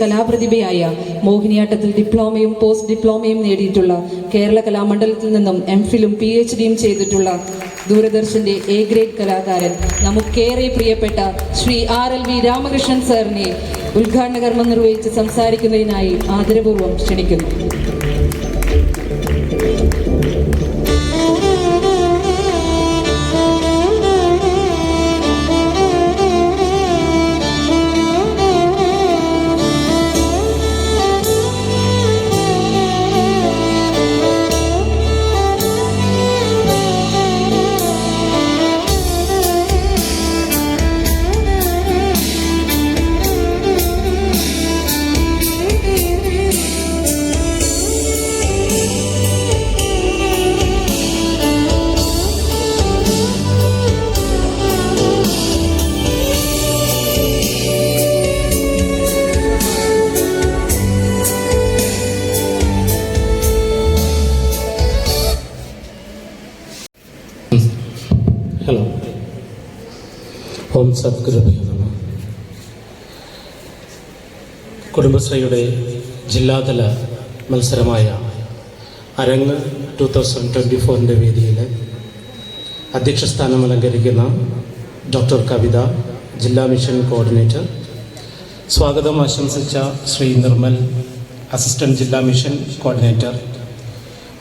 കലാപ്രതിഭയായ മോഹിനിയാട്ടത്തിൽ ഡിപ്ലോമയും post ഡിപ്ലോമയും നേടിയിട്ടുള്ള കേരള കലാമണ്ഡലത്തിൽ നിന്നും എം ഫിലും പി എച്ച് ഡിയും ചെയ്തിട്ടുള്ള ദൂരദർശന്റെ എ ഗ്രേഡ് കലാകാരൻ നമുക്കേറെ പ്രിയപ്പെട്ട Shri R L V Ramakrishnan സാറിനെ ഉദ്ഘാടന കർമ്മം നിർവഹിച്ച് സംസാരിക്കുന്നതിനായി ആദരപൂർവം ക്ഷണിക്കുന്നു. ഹലോ. ഓം സദ്ഗുരുഭയ നമ. കുടുംബശ്രീയുടെ ജില്ലാതല മത്സരമായ അരങ്ങ് ടു തൗസൻഡ് ട്വന്റി ഫോറിന്റെ വേദിയിൽ അധ്യക്ഷസ്ഥാനം അലങ്കരിക്കുന്ന ഡോക്ടർ കവിത ജില്ലാ മിഷൻ കോർഡിനേറ്റർ. സ്വാഗതം ആശംസിച്ച ശ്രീ നിർമ്മൽ അസിസ്റ്റന്റ് ജില്ലാ മിഷൻ കോർഡിനേറ്റർ.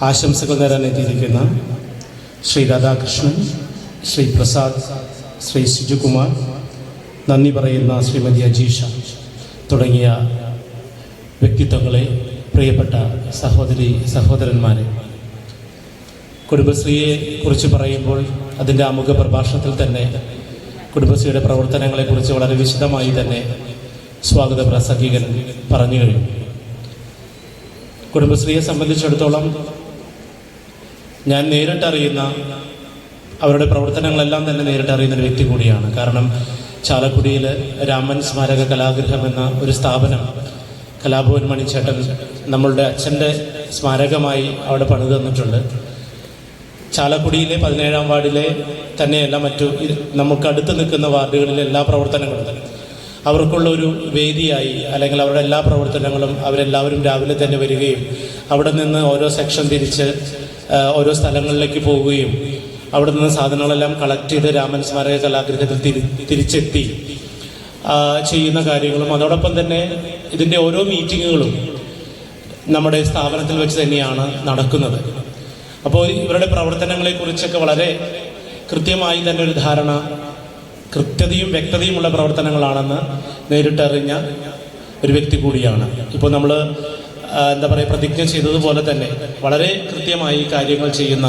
ആശംസകൾ നേരാൻ എത്തിയിരിക്കുന്ന ശ്രീ രാധാകൃഷ്ണൻ ശ്രീ പ്രസാദ് ശ്രീ സിജുകുമാർ നന്ദി പറയുന്ന ശ്രീമതി അജീഷ തുടങ്ങിയ വ്യക്തിത്വങ്ങളെ പ്രിയപ്പെട്ട സഹോദരി സഹോദരന്മാരെ. കുടുംബശ്രീയെ കുറിച്ച് പറയുമ്പോൾ അതിന്റെ ആമുഖ പ്രഭാഷണത്തിൽ തന്നെ കുടുംബശ്രീയുടെ പ്രവർത്തനങ്ങളെക്കുറിച്ച് വളരെ വിശദമായി തന്നെ സ്വാഗത പ്രസംഗികൻ പറഞ്ഞു കഴിഞ്ഞു. കുടുംബശ്രീയെ സംബന്ധിച്ചിടത്തോളം ഞാൻ നേരിട്ടറിയുന്ന അവരുടെ പ്രവർത്തനങ്ങളെല്ലാം തന്നെ നേരിട്ട് അറിയുന്ന ഒരു വ്യക്തി കൂടിയാണ്. കാരണം ചാലക്കുടിയിൽ രാമൻ സ്മാരക കലാഗൃഹം എന്ന ഒരു സ്ഥാപനം കലാഭവൻ മണിച്ചേട്ടൻ നമ്മളുടെ അച്ഛന്റെ സ്മാരകമായി അവിടെ പണിത് തന്നിട്ടുണ്ട്. ചാലക്കുടിയിലെ പതിനേഴാം വാർഡിലെ തന്നെയല്ല മറ്റു നമുക്ക് അടുത്ത് നിൽക്കുന്ന വാർഡുകളിലെ എല്ലാ പ്രവർത്തനങ്ങളും. അവർക്കുള്ള ഒരു വേദിയായി അല്ലെങ്കിൽ അവരുടെ എല്ലാ പ്രവർത്തനങ്ങളും അവരെല്ലാവരും രാവിലെ തന്നെ വരികയും അവിടെ നിന്ന് ഓരോ സെക്ഷൻ തിരിച്ച് ഓരോ സ്ഥലങ്ങളിലേക്ക് പോവുകയും അവിടെ നിന്ന് സാധനങ്ങളെല്ലാം കളക്ട് ചെയ്ത് രാമൻ സ്മാരക കലാഗ്രഹത്തിൽ തിരി തിരിച്ചെത്തി. ചെയ്യുന്ന കാര്യങ്ങളും അതോടൊപ്പം തന്നെ ഇതിന്റെ ഓരോ മീറ്റിങ്ങുകളും നമ്മുടെ സ്ഥാപനത്തിൽ വെച്ച് തന്നെയാണ് നടക്കുന്നത്. അപ്പോൾ ഇവരുടെ പ്രവർത്തനങ്ങളെക്കുറിച്ചൊക്കെ വളരെ കൃത്യമായി തന്നെ ഒരു ധാരണ കൃത്യതയും വ്യക്തതയുമുള്ള പ്രവർത്തനങ്ങളാണെന്ന് നേരിട്ടറിഞ്ഞ ഒരു വ്യക്തി കൂടിയാണ്. ഇപ്പോൾ നമ്മൾ എന്താ പറയുക പ്രതിജ്ഞ ചെയ്തതുപോലെ തന്നെ വളരെ കൃത്യമായി കാര്യങ്ങൾ ചെയ്യുന്ന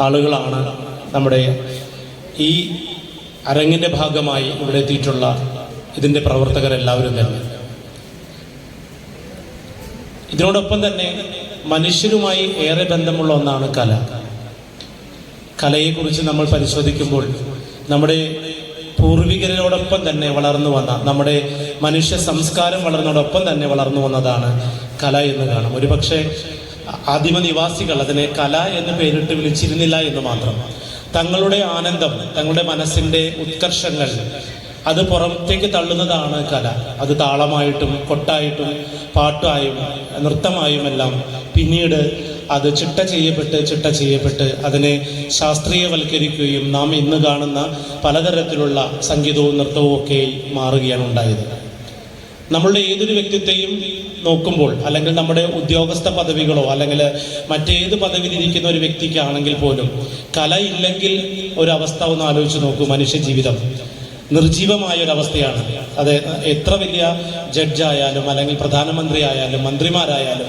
ആളുകളാണ് നമ്മുടെ ഈ അരങ്ങിന്റെ ഭാഗമായി ഇവിടെ എത്തിയിട്ടുള്ള ഇതിന്റെ പ്രവർത്തകരെല്ലാവരും തന്നെ. ഇതിനോടൊപ്പം തന്നെ മനുഷ്യരുമായി ഏറെ ബന്ധമുള്ള ഒന്നാണ് കല. കലയെക്കുറിച്ച് നമ്മൾ പരിശോധിക്കുമ്പോൾ നമ്മുടെ പൂർവികരോടൊപ്പം തന്നെ വളർന്നു വന്ന നമ്മുടെ മനുഷ്യ സംസ്കാരം വളർന്നതോടൊപ്പം തന്നെ വളർന്നു വന്നതാണ് കല എന്ന് കാണാം. ഒരുപക്ഷെ ആദിമ നിവാസികൾ അതിനെ കല എന്ന് പേരിട്ട് വിളിച്ചിരുന്നില്ല എന്ന് മാത്രം. തങ്ങളുടെ ആനന്ദം തങ്ങളുടെ മനസ്സിന്റെ ഉത്കർഷങ്ങൾ അത് പുറത്തേക്ക് തള്ളുന്നതാണ് കല. അത് താളമായിട്ടും കൊട്ടായിട്ടും പാട്ടായും നൃത്തമായും എല്ലാം പിന്നീട് അത് ചിട്ട ചെയ്യപ്പെട്ട് ചിട്ട ചെയ്യപ്പെട്ട് അതിനെ ശാസ്ത്രീയവൽക്കരിക്കുകയും നാം ഇന്ന് കാണുന്ന പലതരത്തിലുള്ള സംഗീതവും നൃത്തവും ഒക്കെ മാറുകയാണ് ഉണ്ടായത്. നമ്മളുടെ ഏതൊരു വ്യക്തിത്വയും നോക്കുമ്പോൾ അല്ലെങ്കിൽ നമ്മുടെ ഉദ്യോഗസ്ഥ പദവികളോ അല്ലെങ്കിൽ മറ്റേത് പദവിയിലിരിക്കുന്ന ഒരു വ്യക്തിക്കാണെങ്കിൽ പോലും കല ഇല്ലെങ്കിൽ ഒരവസ്ഥ ഒന്ന് ആലോചിച്ച് നോക്കൂ മനുഷ്യ ജീവിതം നിർജീവമായ ഒരവസ്ഥയാണ്. അത് എത്ര വലിയ ജഡ്ജായാലും അല്ലെങ്കിൽ പ്രധാനമന്ത്രി ആയാലും മന്ത്രിമാരായാലും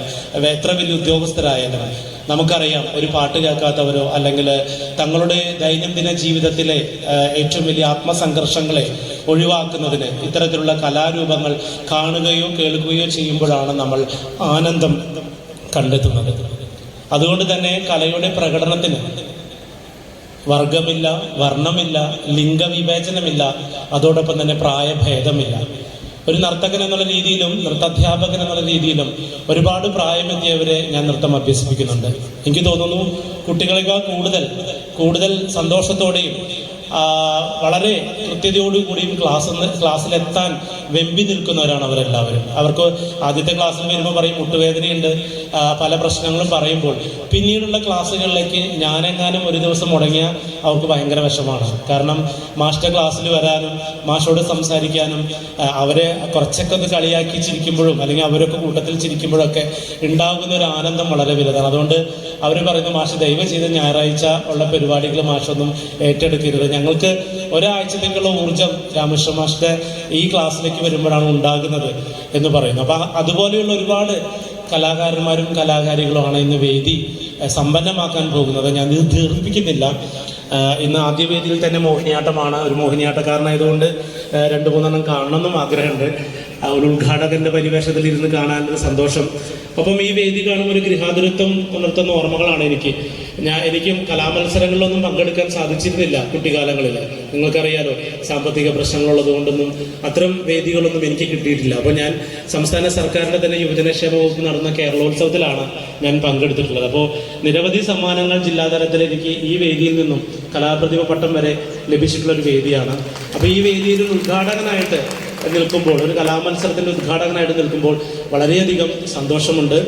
എത്ര വലിയ ഉദ്യോഗസ്ഥരായാലും നമുക്കറിയാം ഒരു പാട്ട് കേൾക്കാത്തവരോ അല്ലെങ്കിൽ തങ്ങളുടെ ദൈനംദിന ജീവിതത്തിലെ ഏറ്റവും വലിയ ആത്മസംഘർഷങ്ങളെ ഒഴിവാക്കുന്നതിന് ഇത്തരത്തിലുള്ള കലാരൂപങ്ങൾ കാണുകയോ കേൾക്കുകയോ ചെയ്യുമ്പോഴാണ് നമ്മൾ ആനന്ദം കണ്ടെത്തുന്നത്. അതുകൊണ്ട് തന്നെ കലയുടെ പ്രകടനത്തിന് വർഗമില്ല വർണമില്ല ലിംഗവിവേചനമില്ല അതോടൊപ്പം തന്നെ പ്രായഭേദമില്ല. ഒരു നർത്തകൻ എന്നുള്ള രീതിയിലും നൃത്താധ്യാപകൻ എന്നുള്ള രീതിയിലും ഒരുപാട് പ്രായമെത്തിയവരെ ഞാൻ നൃത്തം അഭ്യസിപ്പിക്കുന്നുണ്ട്. എനിക്ക് തോന്നുന്നു കുട്ടികളെക്കാൾ കൂടുതൽ കൂടുതൽ സന്തോഷത്തോടെയും വളരെ കൃത്യതയോടുകൂടിയും ക്ലാസ് ക്ലാസ്സിലെത്താൻ വെമ്പി നിൽക്കുന്നവരാണ് അവരെല്ലാവരും. അവർക്ക് ആദ്യത്തെ ക്ലാസ്സിൽ വരുമ്പോൾ പറയും മുട്ടുവേദനയുണ്ട്. പല പ്രശ്നങ്ങളും പറയുമ്പോൾ പിന്നീടുള്ള ക്ലാസ്സുകളിലേക്ക് ഞാനെങ്ങാനും ഒരു ദിവസം മുടങ്ങിയ അവർക്ക് ഭയങ്കര വിഷമാണ് കാരണം മാസ്റ്റർ ക്ലാസ്സിൽ വരാനും മാഷോട് സംസാരിക്കാനും അവരെ കുറച്ചൊക്കെ ഒന്ന് കളിയാക്കി ചിരിക്കുമ്പോഴും അല്ലെങ്കിൽ അവരൊക്കെ കൂട്ടത്തിൽ ചിരിക്കുമ്പോഴൊക്കെ ഉണ്ടാകുന്ന ഒരു ആനന്ദം വളരെ വലുതാണ്. അതുകൊണ്ട് അവർ പറയുന്നു മാഷ് ദയവ് ചെയ്ത് ഞായറാഴ്ച ഉള്ള പരിപാടികൾ മാഷൊന്നും ഏറ്റെടുക്കരുത്. ഞങ്ങൾക്ക് ഒരാഴ്ചത്തേക്കുള്ള ഊർജം രാമകൃഷ്ണ മാഷിന്റെ ഈ ക്ലാസ്സിലേക്ക് വരുമ്പോഴാണ് ഉണ്ടാകുന്നത് എന്ന് പറയുന്നു. അപ്പൊ അതുപോലെയുള്ള ഒരുപാട് കലാകാരന്മാരും കലാകാരികളുമാണ് ഇന്ന് വേദി സമ്പന്നമാക്കാൻ പോകുന്നത്. ഞാൻ ഇത് ദീർഘിപ്പിക്കുന്നില്ല ഇന്ന് ആദ്യ വേദിയിൽ തന്നെ മോഹിനിയാട്ടമാണ്. ഒരു മോഹിനിയാട്ടക്കാരനായതുകൊണ്ട് രണ്ട് മൂന്നെണ്ണം കാണണമെന്നും ആഗ്രഹമുണ്ട്. ഒരു ഉദ്ഘാടകന്റെ പരിവേഷത്തിൽ ഇരുന്ന് കാണാനുള്ള സന്തോഷം. ഒപ്പം ഈ വേദി കാണുമ്പോൾ ഒരു ഗൃഹാതുരത്വം പുലർത്തുന്ന ഓർമ്മകളാണ് എനിക്ക്. ഞാൻ എനിക്കും കലാമത്സരങ്ങളിലൊന്നും പങ്കെടുക്കാൻ സാധിച്ചിരുന്നില്ല കുട്ടിക്കാലങ്ങളിൽ നിങ്ങൾക്കറിയാലോ സാമ്പത്തിക പ്രശ്നങ്ങളുള്ളത് കൊണ്ടൊന്നും അത്തരം വേദികളൊന്നും എനിക്ക് കിട്ടിയിട്ടില്ല. അപ്പോൾ ഞാൻ സംസ്ഥാന സർക്കാരിന്റെ തന്നെ യുവജനക്ഷേമ വകുപ്പ് നടന്ന കേരളോത്സവത്തിലാണ് ഞാൻ പങ്കെടുത്തിട്ടുള്ളത്. അപ്പോൾ നിരവധി സമ്മാനങ്ങൾ ജില്ലാതലത്തിൽ എനിക്ക് ഈ വേദിയിൽ നിന്നും കലാപ്രതിഭ പട്ടം വരെ ലഭിച്ചിട്ടുള്ള ഒരു വേദിയാണ്. അപ്പോൾ ഈ വേദിയിൽ ഉദ്ഘാടകനായിട്ട് നിൽക്കുമ്പോൾ ഒരു കലാമത്സരത്തിന്റെ ഉദ്ഘാടകനായിട്ട് നിൽക്കുമ്പോൾ വളരെയധികം സന്തോഷമുണ്ട്.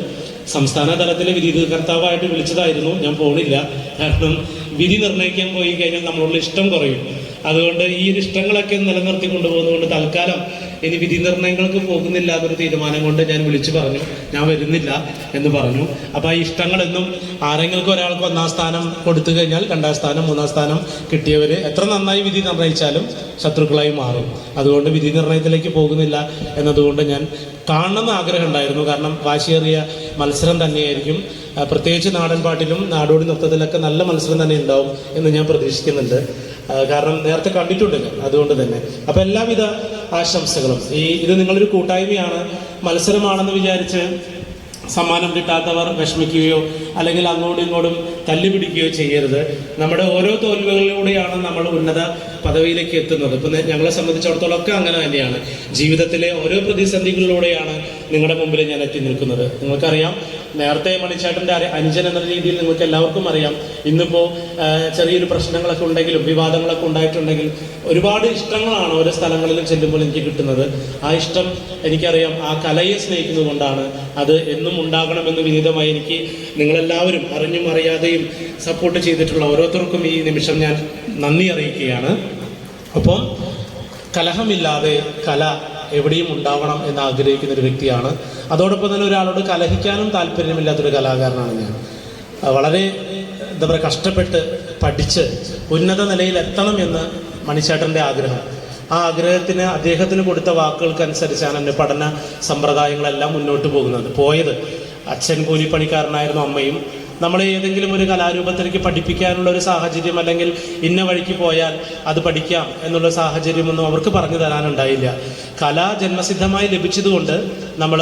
സംസ്ഥാന തലത്തിലെ വിധി കർത്താവായിട്ട് വിളിച്ചതായിരുന്നു. ഞാൻ പോണില്ല. കാരണം വിധി നിർണയിക്കാൻ പോയി കഴിഞ്ഞാൽ നമ്മളുടെ ഇഷ്ടം കുറയും. അതുകൊണ്ട് ഈ ഇഷ്ടങ്ങളൊക്കെ നിലനിർത്തി കൊണ്ടുപോകുന്നതുകൊണ്ട് തൽക്കാലം ഇനി വിധി നിർണയങ്ങൾക്ക് പോകുന്നില്ല എന്നൊരു തീരുമാനം കൊണ്ട് ഞാൻ വിളിച്ചു പറഞ്ഞു. ഞാൻ വരുന്നില്ല എന്ന് പറഞ്ഞു. അപ്പൊ ആ ഇഷ്ടങ്ങളെന്നും ആരെങ്കിലും ഒരാൾക്ക് ഒന്നാം സ്ഥാനം കൊടുത്തു കഴിഞ്ഞാൽ രണ്ടാം സ്ഥാനം മൂന്നാം സ്ഥാനം കിട്ടിയവര് എത്ര നന്നായി വിധി നിർണയിച്ചാലും ശത്രുക്കളായി മാറും. അതുകൊണ്ട് വിധി നിർണയത്തിലേക്ക് പോകുന്നില്ല എന്നതുകൊണ്ട് ഞാൻ കാണണമെന്ന് ആഗ്രഹം ഉണ്ടായിരുന്നു. കാരണം വാശിയേറിയ മത്സരം തന്നെയായിരിക്കും. പ്രത്യേകിച്ച് നാടൻ പാട്ടിലും നാടോടി നൃത്തത്തിലൊക്കെ നല്ല മത്സരം തന്നെ ഉണ്ടാവും എന്ന് ഞാൻ പ്രതീക്ഷിക്കുന്നുണ്ട്. കാരണം നേരത്തെ കണ്ടിട്ടുണ്ട് അതുകൊണ്ട് തന്നെ. അപ്പൊ എല്ലാവിധ ആശംസകളും. ഈ ഇത് നിങ്ങളൊരു കൂട്ടായ്മയാണ്. മത്സരമാണെന്ന് വിചാരിച്ച് സമ്മാനം കിട്ടാത്തവർ വിഷമിക്കുകയോ അല്ലെങ്കിൽ അങ്ങോട്ടും ഇങ്ങോട്ടും തല്ലുപിടിക്കുകയോ ചെയ്യരുത്. നമ്മുടെ ഓരോ തോൽവികളിലൂടെയാണ് നമ്മൾ ഉന്നത പദവിയിലേക്ക് എത്തുന്നത്. ഇപ്പം ഞങ്ങളെ സംബന്ധിച്ചിടത്തോളം ഒക്കെ അങ്ങനെ തന്നെയാണ്. ജീവിതത്തിലെ ഓരോ പ്രതിസന്ധികളിലൂടെയാണ് നിങ്ങളുടെ മുമ്പിൽ ഞാൻ എത്തി നിൽക്കുന്നത്. നിങ്ങൾക്കറിയാം നേരത്തെ മണിച്ചേട്ടന്റെ അനുജൻ എന്ന രീതിയിൽ നിങ്ങൾക്ക് എല്ലാവർക്കും അറിയാം. ഇന്നിപ്പോൾ ചെറിയൊരു പ്രശ്നങ്ങളൊക്കെ ഉണ്ടെങ്കിലും വിവാദങ്ങളൊക്കെ ഉണ്ടായിട്ടുണ്ടെങ്കിൽ ഒരുപാട് ഇഷ്ടങ്ങളാണ് ഓരോ സ്ഥലങ്ങളിലും ചെല്ലുമ്പോൾ എനിക്ക് കിട്ടുന്നത്. ആ ഇഷ്ടം എനിക്കറിയാം ആ കലയെ സ്നേഹിക്കുന്നത് കൊണ്ടാണ് അത് എന്നും ഉണ്ടാകണമെന്ന് വിനീതമായി എനിക്ക് നിങ്ങളെല്ലാവരും അറിഞ്ഞും അറിയാതെയും സപ്പോർട്ട് ചെയ്തിട്ടുള്ള ഓരോരുത്തർക്കും ഈ നിമിഷം ഞാൻ നന്ദി അറിയിക്കുകയാണ്. അപ്പം കലഹമില്ലാതെ കല എവിടെയും ഉണ്ടാവണം എന്ന് ആഗ്രഹിക്കുന്ന ഒരു വ്യക്തിയാണ്. അതോടൊപ്പം തന്നെ ഒരാളോട് കലഹിക്കാനും താല്പര്യമില്ലാത്തൊരു കലാകാരനാണ് ഞാൻ. വളരെ എന്താ പറയുക കഷ്ടപ്പെട്ട് പഠിച്ച് ഉന്നത നിലയിൽ എത്തണം എന്ന് മണിച്ചേട്ടന്റെ ആഗ്രഹം. ആ ആഗ്രഹത്തിന് അദ്ദേഹത്തിന് കൊടുത്ത വാക്കുകൾക്കനുസരിച്ചാണ് എന്റെ പഠന സമ്പ്രദായങ്ങളെല്ലാം മുന്നോട്ട് പോകുന്നത്. പോയത് അച്ഛൻ കൂലിപ്പണിക്കാരനായിരുന്നു അമ്മയും നമ്മളെ ഏതെങ്കിലും ഒരു കലാരൂപത്തിലേക്ക് പഠിപ്പിക്കാനുള്ള ഒരു സാഹചര്യം അല്ലെങ്കിൽ ഇന്ന വഴിക്ക് പോയാൽ അത് പഠിക്കാം എന്നുള്ള സാഹചര്യമൊന്നും അവർക്ക് പറഞ്ഞു തരാനുണ്ടായില്ല. കല ജന്മസിദ്ധമായി ലഭിച്ചതുകൊണ്ട് നമ്മൾ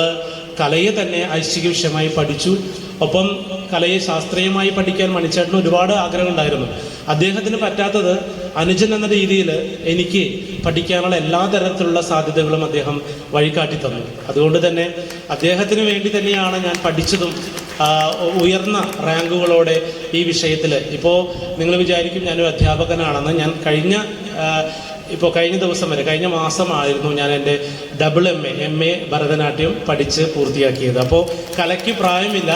കലയെ തന്നെ ഐശ്വര്യ വിഷയമായി പഠിച്ചു. ഒപ്പം കലയെ ശാസ്ത്രീയമായി പഠിക്കാൻ മണിച്ചേട്ടന് ഒരുപാട് ആഗ്രഹം ഉണ്ടായിരുന്നു. അദ്ദേഹത്തിന് പറ്റാത്തത് അനുജൻ എന്ന രീതിയിൽ എനിക്ക് പഠിക്കാനുള്ള എല്ലാ തരത്തിലുള്ള സാധ്യതകളും അദ്ദേഹം വഴികാട്ടി തന്നു. അതുകൊണ്ട് തന്നെ അദ്ദേഹത്തിന് വേണ്ടി തന്നെയാണ് ഞാൻ പഠിച്ചതും ഉയർന്ന റാങ്കുകളോടെ ഈ വിഷയത്തിൽ. ഇപ്പോൾ നിങ്ങൾ വിചാരിക്കും ഞാനൊരു അധ്യാപകനാണെന്ന്. ഞാൻ കഴിഞ്ഞ ഇപ്പോൾ കഴിഞ്ഞ ദിവസം വരെ കഴിഞ്ഞ മാസമായിരുന്നു ഞാൻ എന്റെ double M A M A Bharatanatyam പഠിച്ച് പൂർത്തിയാക്കിയത്. അപ്പോൾ കലയ്ക്ക് പ്രായമില്ല.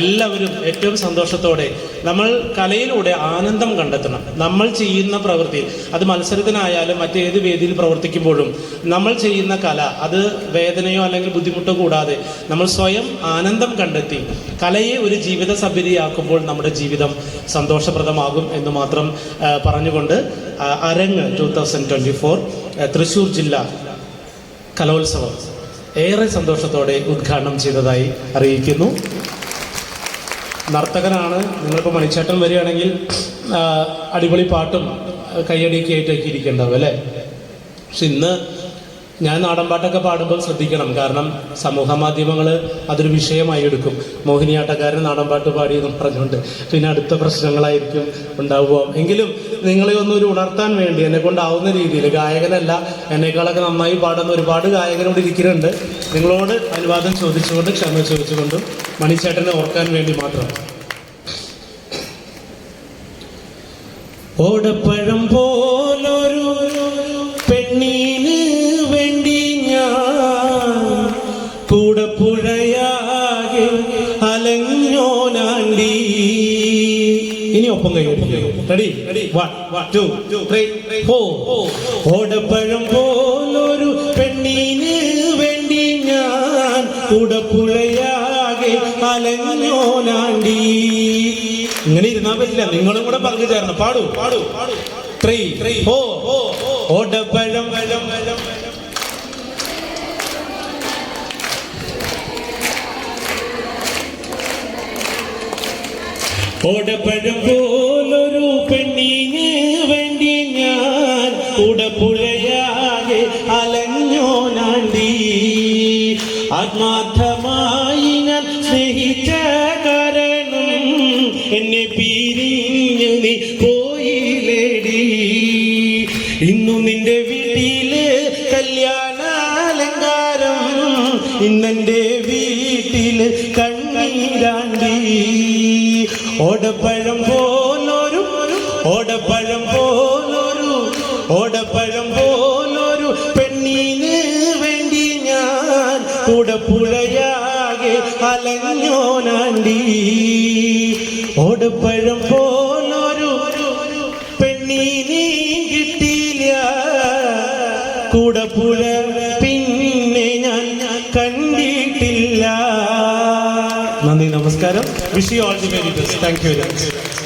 എല്ലാവരും ഏറ്റവും സന്തോഷത്തോടെ നമ്മൾ കലയിലൂടെ ആനന്ദം കണ്ടെത്തണം. നമ്മൾ ചെയ്യുന്ന പ്രവൃത്തി അത് മത്സരത്തിനായാലും മറ്റേത് വേദിയിൽ പ്രവർത്തിക്കുമ്പോഴും നമ്മൾ ചെയ്യുന്ന കല അത് വേദനയോ അല്ലെങ്കിൽ ബുദ്ധിമുട്ടോ കൂടാതെ നമ്മൾ സ്വയം ആനന്ദം കണ്ടെത്തി കലയെ ഒരു ജീവിത സഭ്യതയാക്കുമ്പോൾ നമ്മുടെ ജീവിതം സന്തോഷപ്രദമാകും എന്ന് മാത്രം പറഞ്ഞുകൊണ്ട് അരങ്ങ് two thousand twenty four Thrissur ജില്ല കലോത്സവം ഏറെ സന്തോഷത്തോടെ ഉദ്ഘാടനം ചെയ്തതായി അറിയിക്കുന്നു. നർത്തകനാണ്. നിങ്ങളിപ്പോൾ മണിച്ചേട്ടൻ വരികയാണെങ്കിൽ അടിപൊളി പാട്ടും കയ്യടിയൊക്കെ ആയിട്ടൊക്കെ ഇരിക്കണ്ടാവും അല്ലേ? പക്ഷെ ഇന്ന് ഞാൻ നാടൻപാട്ടൊക്കെ പാടുമ്പോൾ ശ്രദ്ധിക്കണം. കാരണം സമൂഹ മാധ്യമങ്ങൾ അതൊരു വിഷയമായി എടുക്കും. മോഹിനിയാട്ടക്കാരൻ നാടൻപാട്ട് പാടിയെന്നും പറഞ്ഞുകൊണ്ട് പിന്നെ അടുത്ത പ്രശ്നങ്ങളായിരിക്കും ഉണ്ടാവുക. എങ്കിലും നിങ്ങളെ ഒന്ന് ഉണർത്താൻ വേണ്ടി എന്നെ കൊണ്ടാവുന്ന രീതിയിൽ ഗായകനല്ല എന്നെക്കാളൊക്കെ നന്നായി പാടുന്ന ഒരുപാട് ഗായകനോട് ഇരിക്കുന്നുണ്ട്. നിങ്ങളോട് അനുവാദം ചോദിച്ചുകൊണ്ട് ക്ഷമ ചോദിച്ചുകൊണ്ടും മണിച്ചേട്ടനെ ഓർക്കാൻ വേണ്ടി മാത്രം. ഓടപ്പഴം പോലൊരു ഇനി ഒപ്പം കൈ ready one two three four ഓടപ്പഴം പോലൊരു പെണ്ണിന് വേണ്ടി ഞാൻ കൂടെ പുഴയാകെ അലഞ്ഞോനാണ്ടി ഇങ്ങനെ ഇരുന്നാ പറ്റില്ല. നിങ്ങളും കൂടെ പങ്കു ചേരണം. പാടൂ. പാടൂ പാടൂ ത്രീ ത്രീ ഹോ ഓടപ്പഴം പഴം പഴം ഓടപ്പഴം പോലൊരു പെണ്ണിന് വേണ്ടി ഞാൻ ഉടപ്പുഴയാകെ അലഞ്ഞോനാണ്ടി. ആത്മാർത്ഥമായി ഞാൻ സ്നേഹിച്ച കാരണം എന്നെ പിരിഞ്ഞു നീ പോയില്ലേടി. ഇന്നു നിന്റെ വീട്ടിലെ കല്യാണാലങ്കാരം ഇന്നെന്റെ ഓടപ്പഴം പോലൊരു ഓടപ്പഴം പോലൊരു ഓടപ്പഴം പോലൊരു പെണ്ണിന് വേണ്ടി ഞാൻ കൂടപ്പുഴയാകെ അലഞ്ഞോനാണ്ടി. ഓടപ്പഴം പോലൊരു Wish you all the very best. Thank you. Thank you.